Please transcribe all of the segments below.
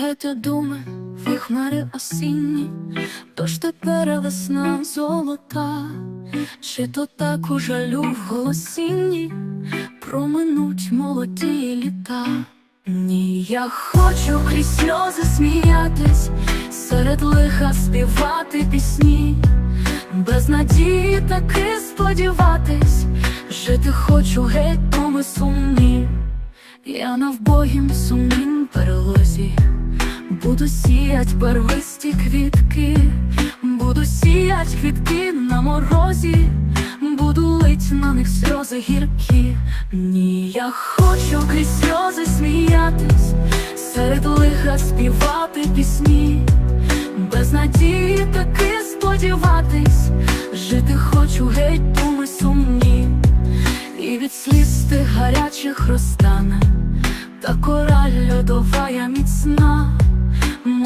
геть думи, в хмари осінні, тож тепер весна золота, чи то так у жалю в голосінні? Проминуть молоді літа. Ні, я хочу крізь сльози сміятись, серед лиха співати пісні, без надії таки сподіватись, жити хочу геть думи сумні. Я на вбогім сумнім перелозі, буду сіять первисті квітки, буду сіять квітки на морозі, буду лить на них сльози гіркі. Ні, я хочу крізь сльози сміятись, серед лиха співати пісні, без надії таки сподіватись, жити хочу геть думи сумні. І від сліз тих гарячих розтане, та кораль льодова я міцна,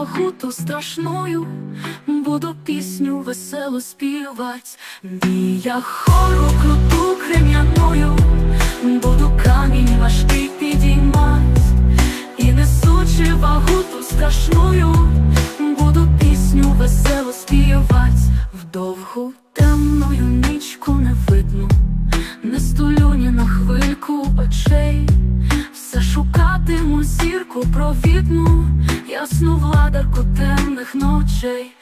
несучи вагу ту страшною, буду пісню весело співать. бія хору круту крем'яную, шукатиму зірку провідну, ясну владарку темних ночей.